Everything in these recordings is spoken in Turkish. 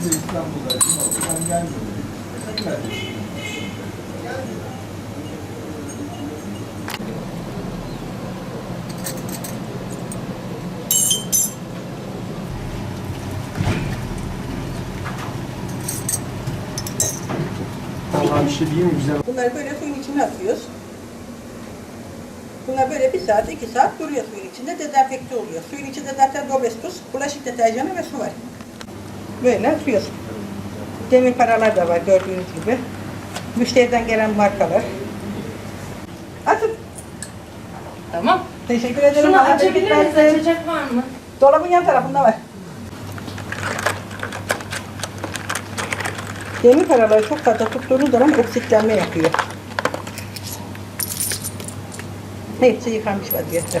Bir de İstanbul'da kim oldu? Gelmedin. Sen geldin. Vallahi güzel. Bunları böyle suyun içine atıyoruz. Bunlar böyle bir saat, iki saat duruyor suyun içinde. Dezenfekte oluyor. Suyun içinde zaten domestos, bulaşık deterjanı ve su var. Böyle atıyoruz. Demir paralar da var gördüğünüz gibi. Müşteriden gelen markalar. Atın. Tamam. Teşekkür ederim. Şunu Allah açabilir miyiz? versin. Açacak var mı? Dolabın yan tarafında var. Demir paraları çok fazla tuttuğunuz zaman oksitlenme yapıyor. Hepsi yıkanmış vaziyette.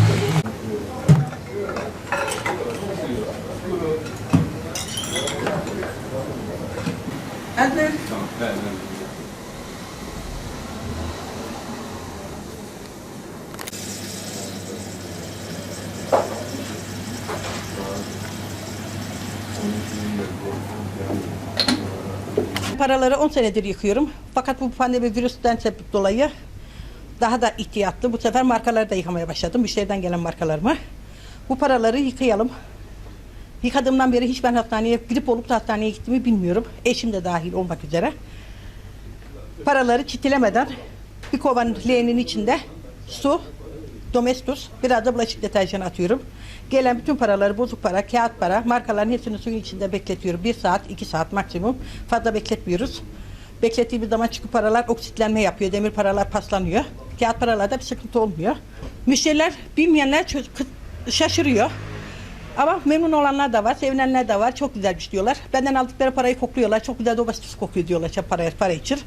Paraları kurutuyoruz. Hazır. Paraları 10 senedir yıkıyorum. Fakat bu pandemi virüsten sebep dolayı daha da ihtiyatlı. Bu sefer markaları da yıkamaya başladım. Müşteriden gelen markalarımı. Bu paraları yıkayalım. Yıkadığımdan beri hiç ben hastaneye grip olup da hastaneye gittiğimi bilmiyorum. Eşim de dahil olmak üzere. Paraları çitilemeden bir kovan leğenin içinde su, domestos, biraz da bulaşık deterjanı atıyorum. Gelen bütün paraları, bozuk para, kağıt para, markaların hepsini suyun içinde bekletiyorum. Bir saat, iki saat maksimum. Fazla bekletmiyoruz. Beklettiğimiz zaman çünkü paralar oksitlenme yapıyor. Demir paralar paslanıyor. Kağıt paralarda bir sıkıntı olmuyor. Müşteriler, bilmeyenler şaşırıyor. Ama memnun olanlar da var, sevinenler de var. Çok güzelmiş diyorlar. Benden aldıkları parayı kokluyorlar. Çok güzel domestos kokuyor diyorlar işte para, para için.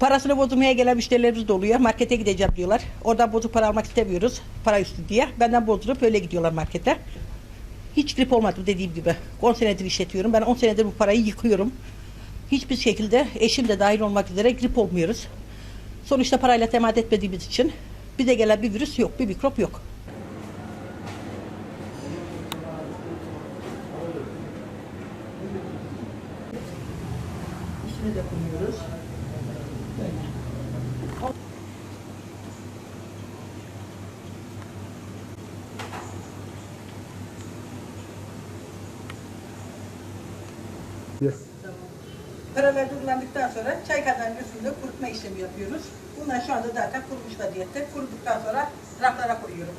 Parasını bozulmaya gelen müşterilerimiz de oluyor. Markete gideceğim diyorlar. Oradan bozuk para almak istemiyoruz. Para üstü diye. Benden bozdurup öyle gidiyorlar markete. Hiç grip olmadım dediğim gibi. 10 senedir işletiyorum. Ben 10 senedir bu parayı yıkıyorum. Hiçbir şekilde eşim de dahil olmak üzere grip olmuyoruz. Sonuçta parayla temas etmediğimiz için bize gelen bir virüs yok, bir mikrop yok. İçine de koyuyoruz. Böyle. Paralar kullandıktan sonra çay kazanın üstünde kurutma işlemi yapıyoruz. Bunlar şu anda zaten kurumuş vaziyette. Kuruduktan sonra raflara koyuyorum.